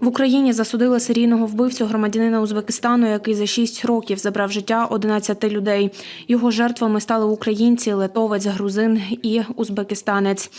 В Україні засудили серійного вбивцю громадянина Узбекистану, який за 6 років забрав життя 11 людей. Його жертвами стали українці, литовець, грузин і узбекистанець.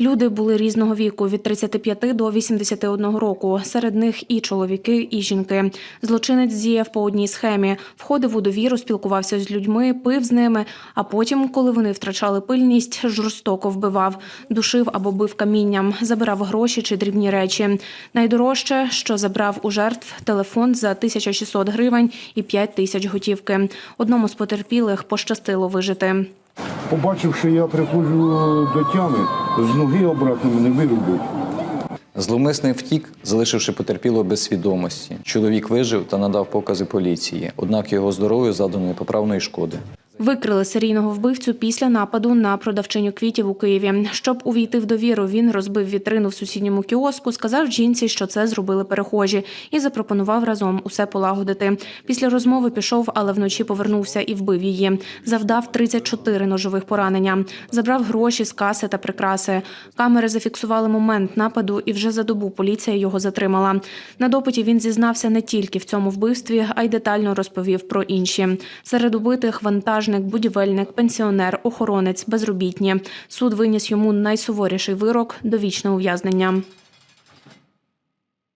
Люди були різного віку від 35 до 81 року. Серед них і чоловіки, і жінки. Злочинець діяв по одній схемі: входив у довіру, спілкувався з людьми, пив з ними. А потім, коли вони втрачали пильність, жорстоко вбивав, душив або бив камінням, забирав гроші чи дрібні речі. Найдорожче, що забрав у жертв телефон за 1600 гривень і 5 тисяч готівки. Одному з потерпілих пощастило вижити. Побачив, що я приходжу до тями, з ноги обратно мене вирубив. Зловмисний втік, залишивши потерпілого без свідомості. Чоловік вижив та надав покази поліції, однак його здоров'ю задано непоправної шкоди. Викрили серійного вбивцю після нападу на продавчиню квітів у Києві. Щоб увійти в довіру, він розбив вітрину в сусідньому кіоску, сказав жінці, що це зробили перехожі, і запропонував разом усе полагодити. Після розмови пішов, але вночі повернувся і вбив її. Завдав 34 ножових поранення. Забрав гроші з каси та прикраси. Камери зафіксували момент нападу, і вже за добу поліція його затримала. На допиті він зізнався не тільки в цьому вбивстві, а й детально розповів про інші. Серед убитих вантажник, будівельник, пенсіонер, охоронець, безробітні. Суд виніс йому найсуворіший вирок довічне ув'язнення.